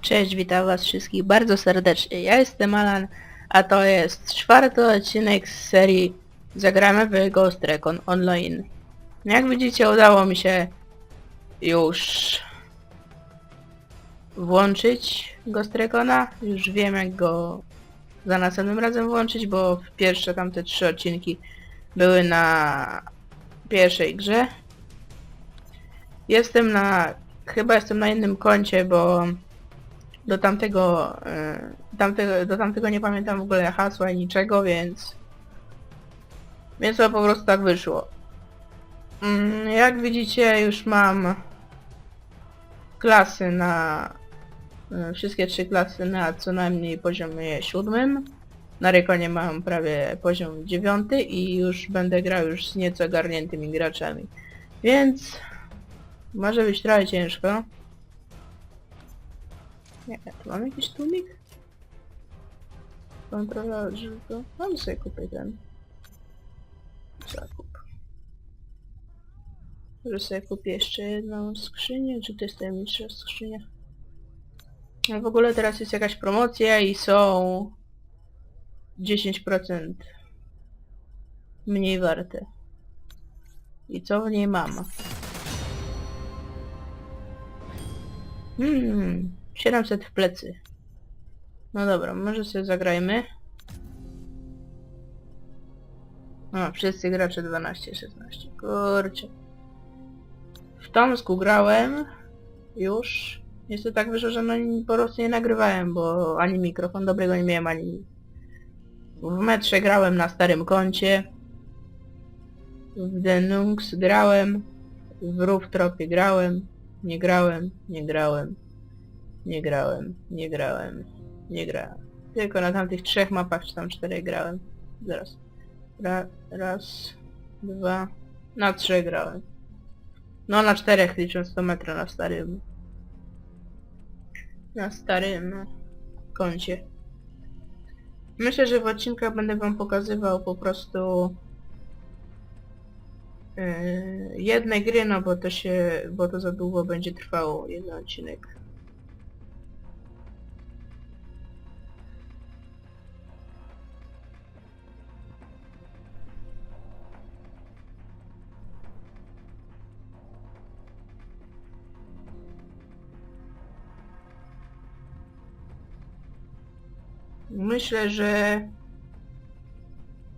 Cześć, witam was wszystkich bardzo serdecznie. Ja jestem Alan, a to jest czwarty odcinek z serii Zagramy w Ghost Recon Online. Jak widzicie udało mi się już włączyć Ghost Recona. Już wiem jak go za następnym razem włączyć, bo pierwsze tamte trzy odcinki były na pierwszej grze. Jestem na... chyba jestem na innym koncie, bo do tamtego, e, tamtego, do tamtego nie pamiętam w ogóle hasła i niczego, więc więc to po prostu tak wyszło. Mm, Jak widzicie już mam klasy na e, wszystkie trzy klasy na co najmniej poziomie siódmym. Na Rekonie mam prawie poziom dziewiąty i już będę grał już z nieco ogarniętymi graczami. Więc może być trochę ciężko. Nie, tu mam jakiś tłumik? Kontrola żywego. Mam sobie kupię ten. Zakup. Może sobie kupię jeszcze jedną skrzynię, czy to jest tajemnicza skrzynia? No w ogóle teraz jest jakaś promocja i są 10% mniej warte. I co w niej mam? Hmm, 700 w plecy. No dobra, może sobie zagrajmy. O, wszyscy gracze 12-16. Kurczę. W Tomsku grałem już. Jest to tak wyszło, że no po prostu nie nagrywałem, bo ani mikrofon dobrego nie miałem, ani... W metrze grałem na starym koncie. W Denunks grałem. W Rooftropie grałem. Nie grałem, nie grałem. Nie grałem, nie grałem, nie grałem. Tylko na tamtych trzech mapach, czy tam czterech grałem. Zaraz. Ra, raz, dwa, na trzech grałem. No na czterech licząc 100 metra na starym. Na starym koncie. Myślę, że w odcinkach będę wam pokazywał po prostu yy, jedne gry, no bo to się, bo to za długo będzie trwało jeden odcinek. Myślę, że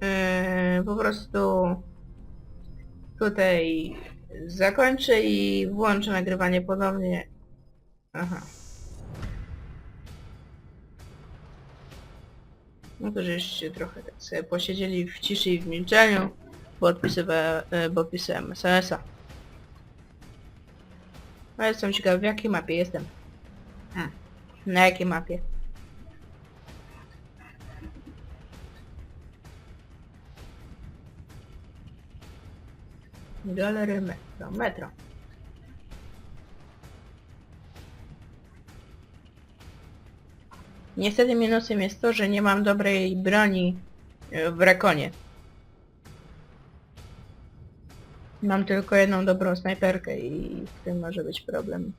yy, po prostu tutaj zakończę i włączę nagrywanie ponownie. Aha. No to żeście trochę tak sobie posiedzieli w ciszy i w milczeniu, bo odpisywałem, e, bo SMS-a. A jestem ciekaw w jakiej mapie jestem. Hmm. Na jakiej mapie? Galery metro. Metro. Niestety minusem jest to, że nie mam dobrej broni e, w Rekonie. Mam tylko jedną dobrą snajperkę i w tym może być problem.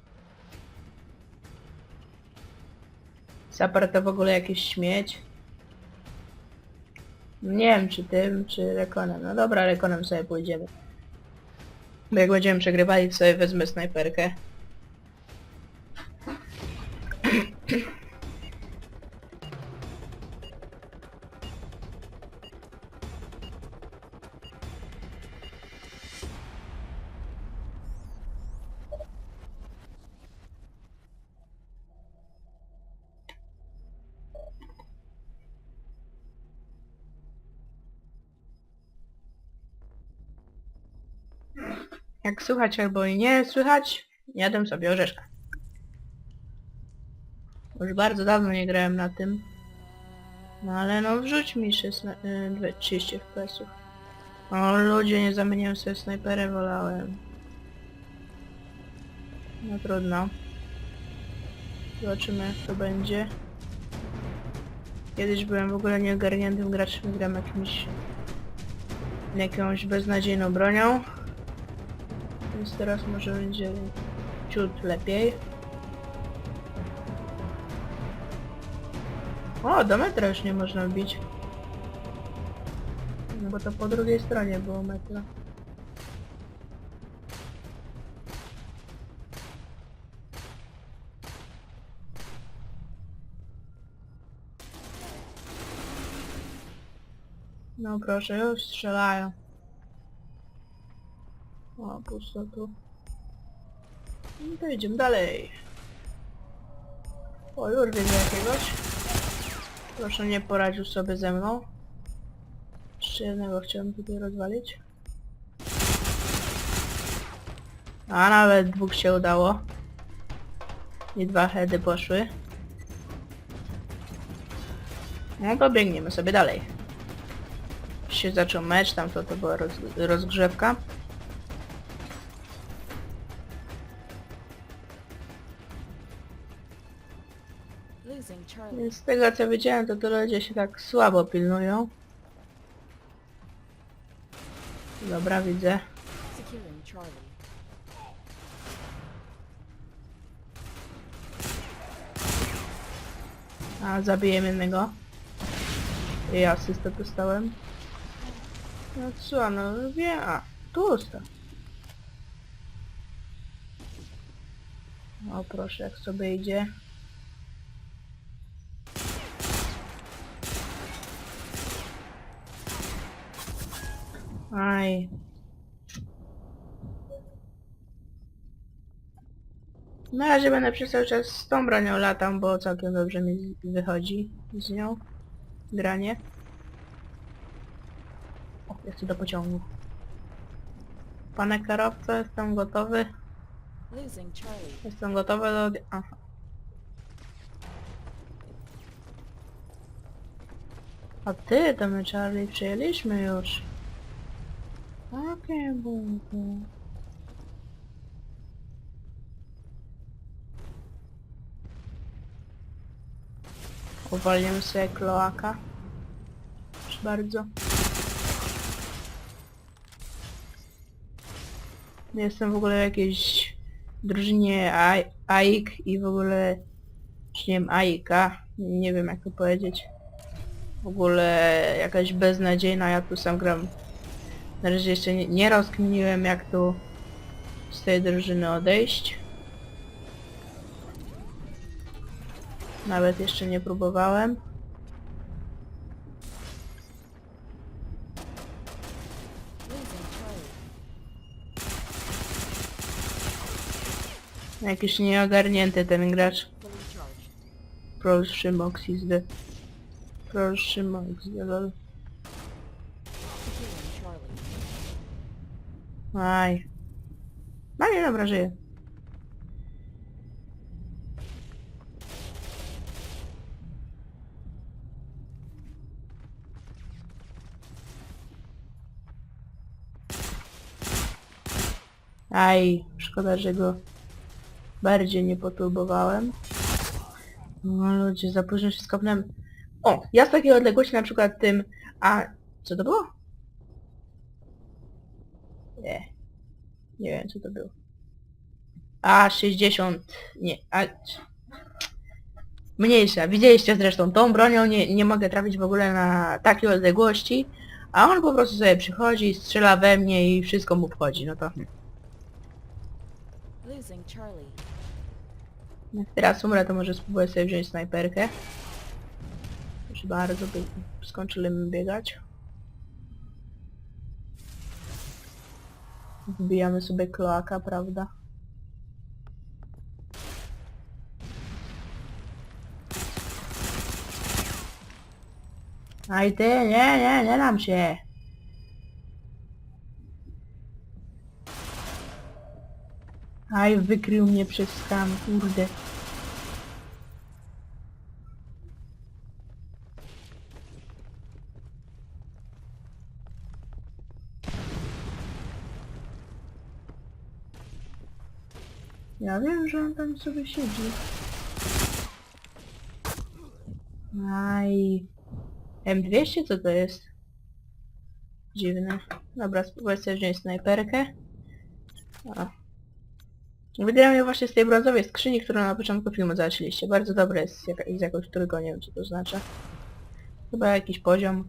Sapar to w ogóle jakiś śmieć. Nie wiem czy tym, czy Rekonem. No dobra, Rekonem sobie pójdziemy. Bo jak będziemy przegrywali, to sobie wezmę snajperkę. Jak słychać albo i nie słychać, jadłem sobie orzeszka. Już bardzo dawno nie grałem na tym. No ale no wrzuć mi 16, y, 30 FPS-ów. O ludzie, nie zamieniłem sobie snajperę, wolałem. No trudno. Zobaczymy jak to będzie. Kiedyś byłem w ogóle nieogarniętym graczem, gram jakimś... jakąś beznadziejną bronią. Więc teraz może będzie ciut lepiej. O, do metra już nie można wbić. No bo to po drugiej stronie było metro. No proszę, już strzelają. O, pusto tu. No to idziemy dalej. O, już widzę jakiegoś. Proszę nie poradził sobie ze mną. Jeszcze jednego chciałem tutaj rozwalić. A nawet dwóch się udało. I dwa heady poszły. No to biegniemy sobie dalej. Się zaczął mecz, tam to, to była roz, rozgrzewka. Z tego co widziałem, to ludzie się tak słabo pilnują. Dobra, widzę. A, zabiję jednego. I asystę dostałem. No co, no wie, a, tu usta. O proszę, jak sobie idzie. Aj. Na razie będę przez cały czas z tą bronią latam, bo całkiem dobrze mi wychodzi z nią granie. O, ja chcę do pociągu. Panie kierowco, jestem gotowy. Jestem gotowy do... Aha. A ty, to my Charlie przyjęliśmy już. Takie bunku. Uwolnimy sobie kloaka. Proszę bardzo. Jestem w ogóle w jakiejś drużynie Ai- AIK i w ogóle nie wiem, AIKA, nie wiem jak to powiedzieć. W ogóle jakaś beznadziejna, ja tu sam gram. Na razie jeszcze nie, nie rozkminiłem jak tu z tej drużyny odejść. Nawet jeszcze nie próbowałem. Jakiś nieogarnięty ten gracz. Fully charged. Pro Szymox XD. Pro Szymox XD, lol. Securing Charlie. Aj. No nie, dobra, żyję. Aj, szkoda, że go bardziej nie poturbowałem. No ludzie, za późno się skopnąłem. O, ja z takiej odległości na przykład tym... A, co to było? Nie. Nie wiem co to było. A, 60... Nie, a... Mniejsza. Widzieliście zresztą, tą bronią nie, nie mogę trafić w ogóle na takiej odległości, a on po prostu sobie przychodzi, strzela we mnie i wszystko mu wchodzi, no to... Losing Charlie. Jak teraz umrę, to może spróbuję sobie wziąć snajperkę. Proszę bardzo, by skończymy biegać. Wbijamy sobie kloaka, prawda? Aj ty, nie, nie, nie dam się. Aj, wykrył mnie przez skan, kurde. Ja wiem, że on tam sobie siedzi. Aj. M200 co to jest? Dziwne. Dobra, spróbuję sobie wziąć snajperkę. A. Wygrałem je właśnie z tej brązowej skrzyni, którą na początku filmu zobaczyliście. Bardzo dobre jest jaka, z jakąś którego nie wiem co to znaczy. Chyba jakiś poziom.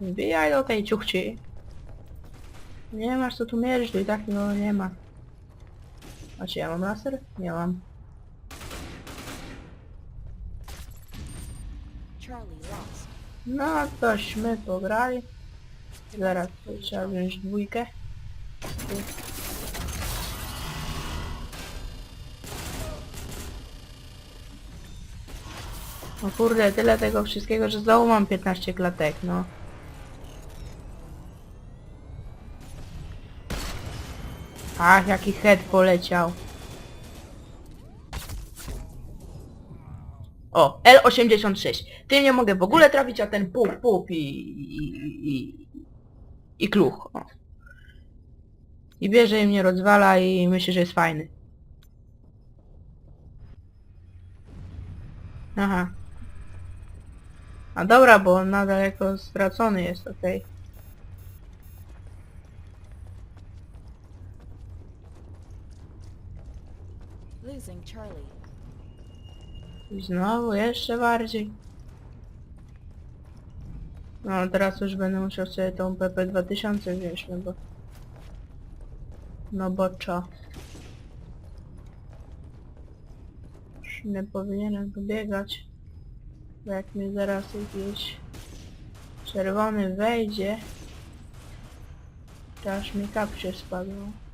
Wbijaj do tej ciuchci. Nie masz co tu mierzyć, i tak no nie ma. A czy ja mam laser? Nie mam. No tośmy pograli. Zaraz trzeba wziąć dwójkę. O kurde, tyle tego wszystkiego, że znowu mam 15 klatek, no. Ach, jaki head poleciał. O, L86. Ty nie mogę w ogóle trafić, a ten pup, pup i... i, i, i kluch. O. I bierze i mnie rozwala i myśli, że jest fajny. Aha. A dobra, bo on nadal jako stracony jest, okej. Losing I znowu jeszcze bardziej. No teraz już będę musiał sobie tą PP2000 wziąć, no bo... No bo co? Już nie powinienem tu biegać. Bo jak mi zaraz jakiś czerwony wejdzie, to aż mi kapcie spadło.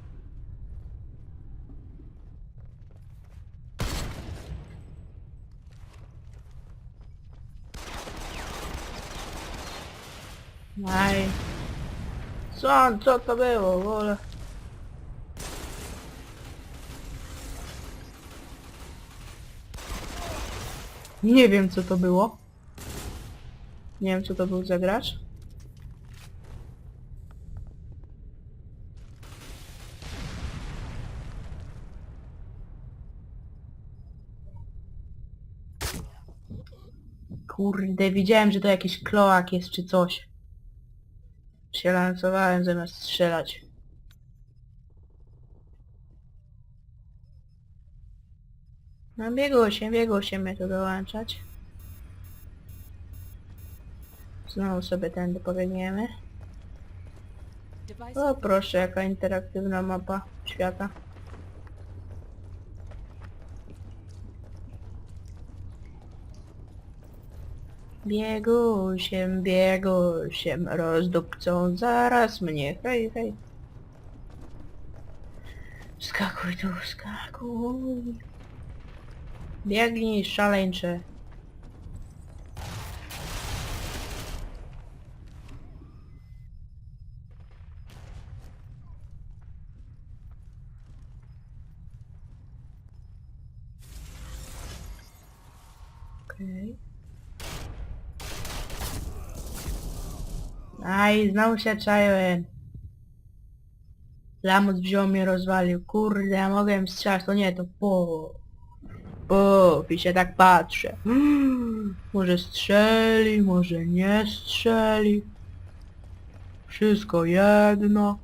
Aj. Co, co to było w ogóle? Nie wiem co to było. Nie wiem co to był za gracz. Kurde, widziałem, że to jakiś kloak jest czy coś. Się lansowałem zamiast strzelać. No biegło się, biegło się mnie to dołączać. Znowu sobie tędy pobiegniemy. O proszę, jaka interaktywna mapa świata. Biegusiem, biegusiem, rozdupcą zaraz mnie, hej, hej. Skakuj tu, skakuj. Biegnij, szaleńcze. Okej. Aj, znowu się czaiłem. Lamus wziął mnie, rozwalił. Kurde, ja mogłem strzelać, to nie, to po. Po, i się tak patrzę. Może strzeli, może nie strzeli. Wszystko jedno.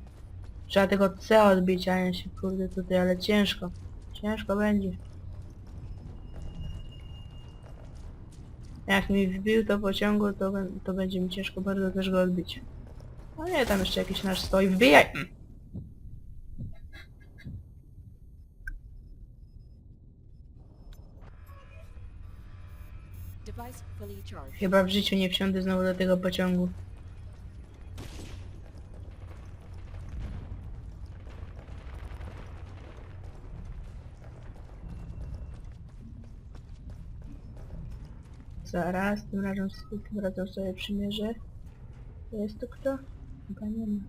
Trzeba tego C odbić, a nie się kurde tutaj, ale ciężko. Ciężko będzie. Jak mi wbił to pociągu, to, bę- to będzie mi ciężko bardzo też go odbić. No nie, tam jeszcze jakiś nasz stoi. Wbijaj! device fully charged. Chyba w życiu nie wsiądę znowu do tego pociągu. Zaraz, tym razem, tym razem sobie przymierzę. Jest tu kto? Chyba nie ma.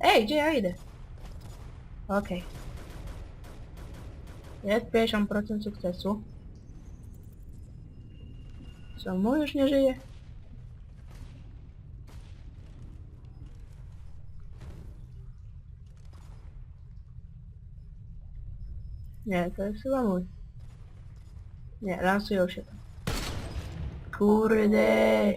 Ej, gdzie ja idę? Okej. Jest 50% sukcesu. Co, mu już nie żyje? Nie, to jest chyba mój. Nie, lansują się tam. Kurde!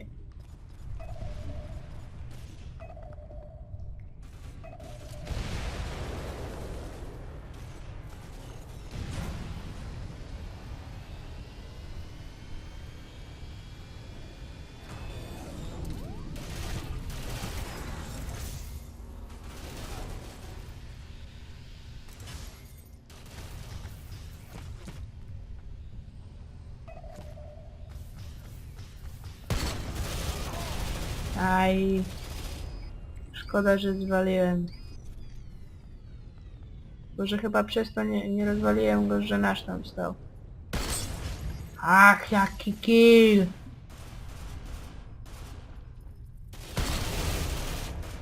Aj. Szkoda, że zwaliłem. Bo że chyba przez to nie, nie rozwaliłem go, że nasz tam stał. Ach, jaki kill!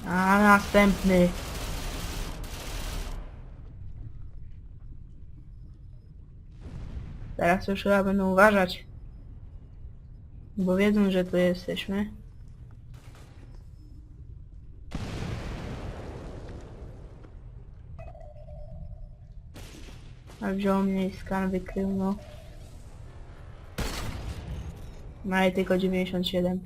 A następny. Teraz już chyba będą uważać. Bo wiedzą, że tu jesteśmy. A wziął mnie i skan wykrył, no. No i tylko 97.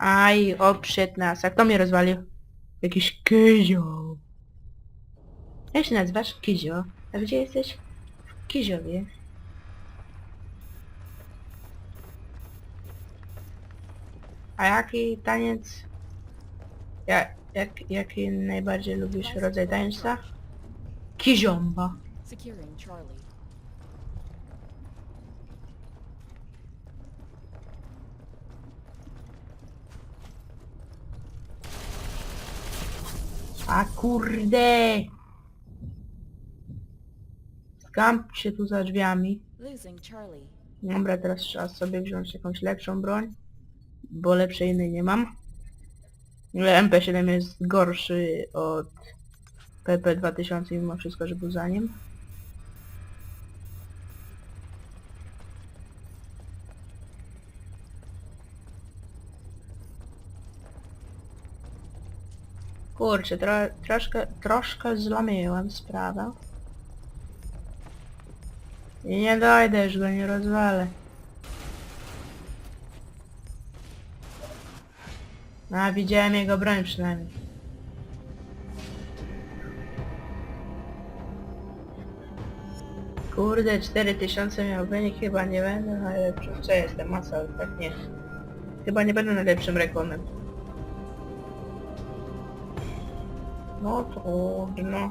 Aj, oprzedł nas. A kto mnie rozwalił? Jakiś kyzio. Jak się nazywasz? Kizio. A gdzie jesteś? W Kiziowie. A jaki taniec? Ja, jak, jaki najbardziej lubisz rodzaj tańca? Kiziomba. Securing Charlie. A kurde! Skamp się tu za drzwiami. Losing Charlie. Dobra, teraz trzeba sobie wziąć jakąś lepszą broń, bo lepszej innej nie mam. Ale MP7 jest gorszy od PP2000 mimo wszystko, że był za nim. Kurczę, tro, troszkę, troszkę zlamiłem sprawę. I nie dojdę, już go nie rozwalę. A, widziałem jego broń przynajmniej. Kurde, 4000 miał wynik, chyba nie będę najlepszym. Co jestem, masa, tak nie. Chyba nie będę najlepszym rekonem. No trudno.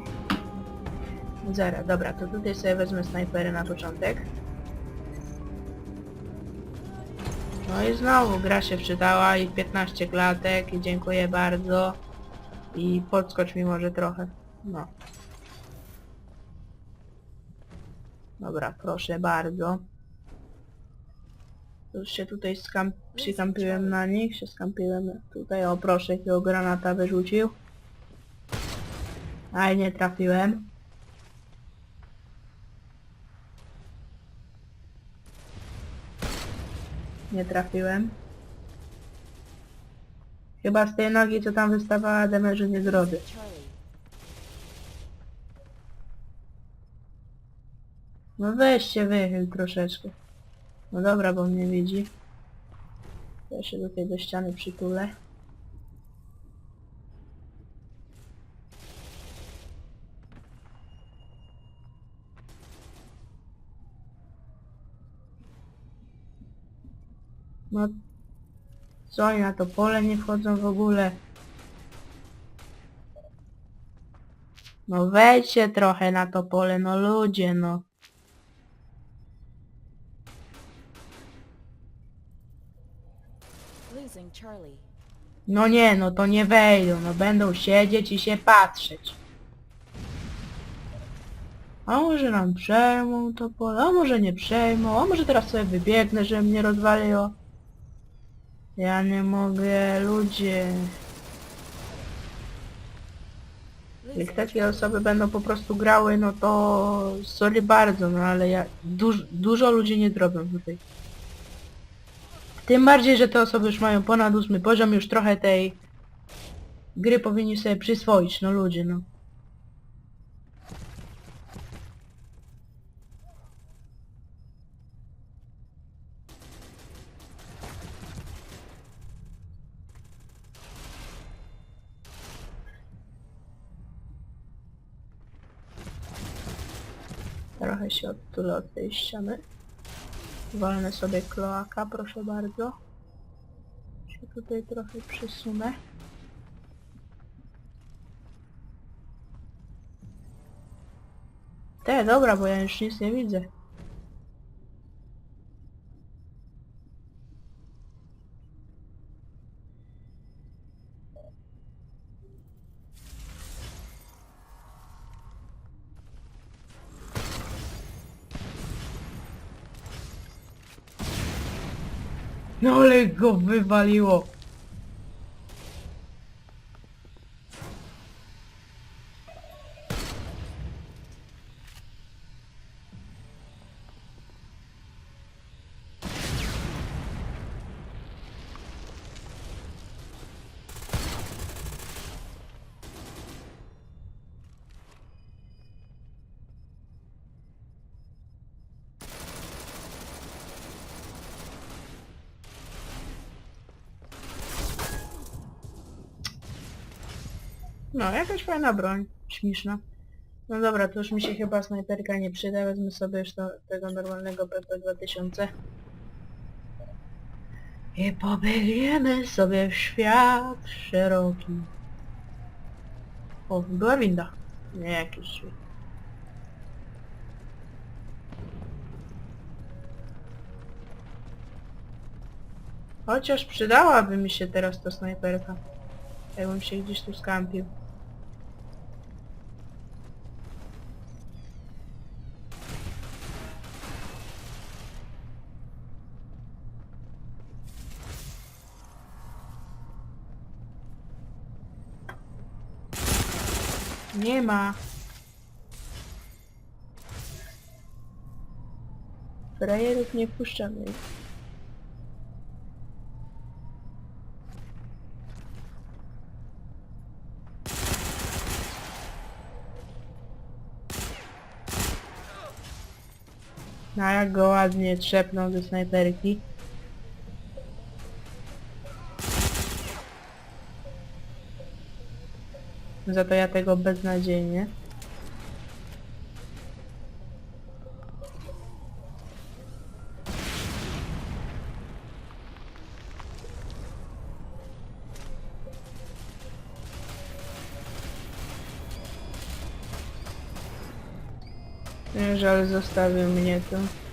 Zero, dobra, to tutaj sobie wezmę snajpery na początek. No i znowu gra się przydała i 15 klatek i dziękuję bardzo. I podskocz mi może trochę. No. Dobra, proszę bardzo. Już się tutaj skam przykampiłem na nich, się skampiłem tutaj, o proszę, jakiego granata wyrzucił. Aj, nie trafiłem. Nie trafiłem. Chyba z tej nogi, co tam wystawała, demerzu nie zrobię. No weź się wychyl troszeczkę. No dobra, bo mnie widzi. Ja się tutaj do ściany przytulę. No co oni na to pole nie wchodzą w ogóle? No wejdźcie trochę na to pole, no ludzie, no. No nie, no to nie wejdą, no będą siedzieć i się patrzeć. A może nam przejmą to pole, a może nie przejmą, a może teraz sobie wybiegnę, że mnie rozwaliło. Ja nie mogę, ludzie. Jak takie osoby będą po prostu grały, no to sorry bardzo, no ale ja duż, dużo ludzi nie zrobią tutaj. Tym bardziej, że te osoby już mają ponad ósmy poziom, już trochę tej gry powinni sobie przyswoić, no ludzie, no. Trochę się odtulę od tej ściany. Walnę sobie kloaka, proszę bardzo. Się tutaj trochę przesunę. Te, dobra, bo ja już nic nie widzę. No ale go wywaliło. No, jakaś fajna broń. Śmieszna. No dobra, to już mi się chyba snajperka nie przyda, wezmę sobie już tego normalnego PP2000. I pobiegniemy sobie w świat szeroki. O, była winda. Nie jakiś drzwi. Chociaż przydałaby mi się teraz ta snajperka. Jakbym się gdzieś tu skampił. Nie ma. Frajerów nie wpuszczamy. No jak go ładnie trzepnął ze snajperki. Za to ja tego beznadziejnie. Nie, Żal zostawił mnie tu.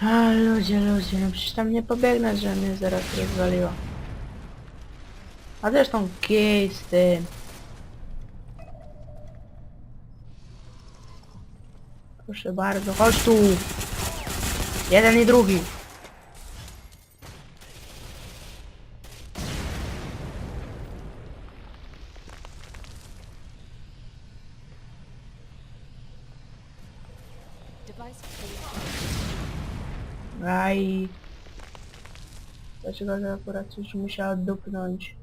A ludzie, ludzie, no przecież tam nie pobiegnę, że mnie zaraz rozwaliło. A zresztą kij z tym. Proszę bardzo, chodź tu! Jeden i drugi. Device failed. Aj. Dlaczego to akurat coś musiała dupnąć?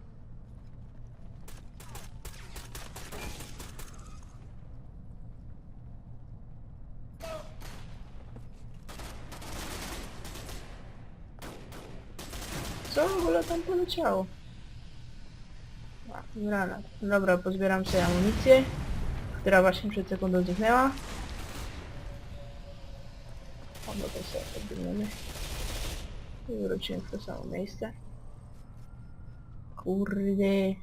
Co w ogóle tam poleciało? Granat. Dobra, pozbieram sobie amunicję, która właśnie przed sekundą zniknęła. O, no to sobie podbijemy. I wrócimy w to samo miejsce. Kurde.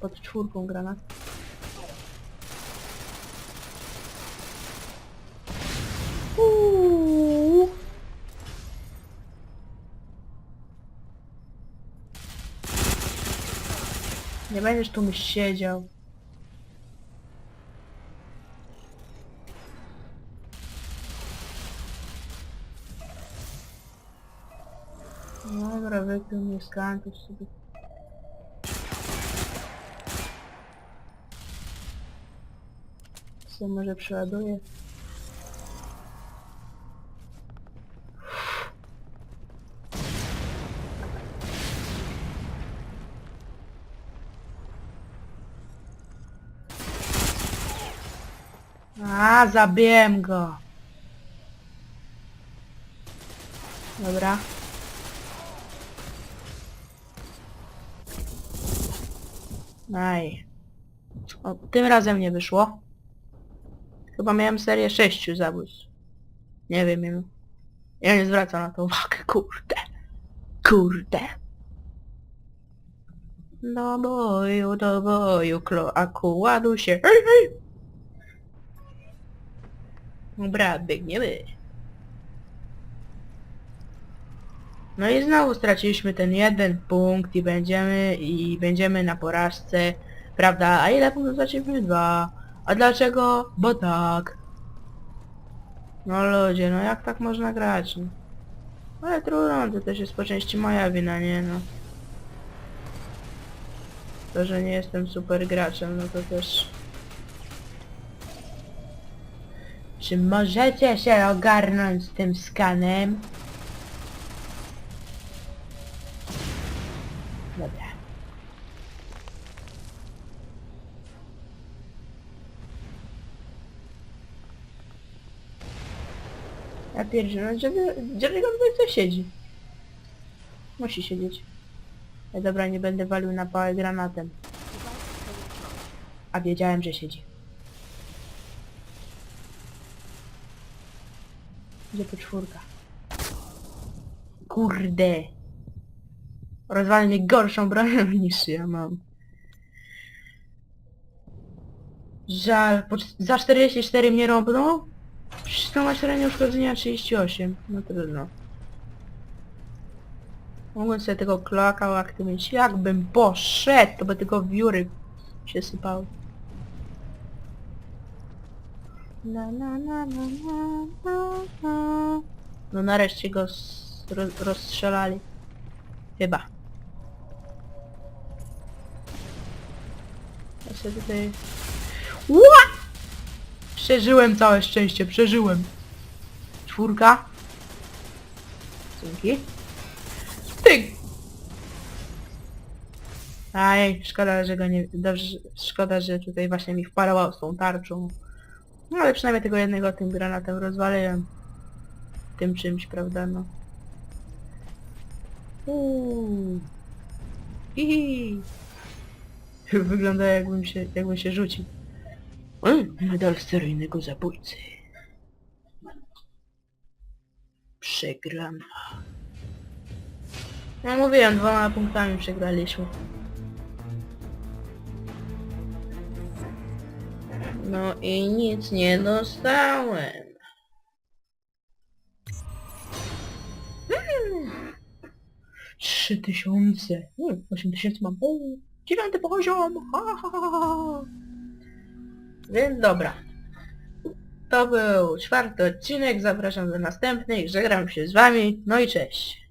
Pod czwórką granat. Uuu. Nie będziesz tu siedział. Mnie z kantów sobie. Co może przeładuję? A, zabiłem go. Dobra. Aj. O, tym razem nie wyszło. Chyba miałem serię sześciu zabójstw. Nie wiem. Ja nie zwracam na to uwagi, kurde. Kurde. Do boju, do boju, kloaku, ładu się. Hej, hej! Dobra, biegniemy. No i znowu straciliśmy ten jeden punkt i będziemy i będziemy na porażce, prawda? A ile punktów straciliśmy? Dwa. A dlaczego? Bo tak. No ludzie, no jak tak można grać? No? Ale trudno, to też jest po części moja wina, nie no. To, że nie jestem super graczem, no to też... Czy możecie się ogarnąć z tym skanem? Ja pierdzielę, żeby on tutaj co siedzi. Musi siedzieć. Ja dobra, nie będę walił na pałę granatem. A wiedziałem, że siedzi. Gdzie tu czwórka? Kurde! Rozwali mnie gorszą bronią niż ja mam. Żal, po, za 44 mnie rąbną? Ma średnie uszkodzenia 38. No trudno. Mogłem sobie tego kloaka łakty mieć. Jakbym poszedł, to by tylko wióry się sypały. Na, na, na, na, na, na, na. No nareszcie go rozstrzelali. Chyba. Ja sobie tutaj... Ła! Przeżyłem całe szczęście, przeżyłem. Czwórka. Dzięki. Ty! Aj, szkoda, że go nie... Dobrze, szkoda, że tutaj właśnie mi wparował z tą tarczą. No ale przynajmniej tego jednego tym granatem rozwaliłem. Tym czymś, prawda, no. Uuu. Hihi. Wygląda jakbym się, jakbym się rzucił. Medal seryjnego zabójcy. Przegrana. Ja mówiłem, dwoma punktami przegraliśmy. No i nic nie dostałem. Hmm. Trzy tysiące. Hmm, Osiem tysięcy mam. O, dziewiąty poziom. Ha, ha, ha, ha. Więc dobra. To był czwarty odcinek. Zapraszam do następnych. Żegnam się z wami. No i cześć.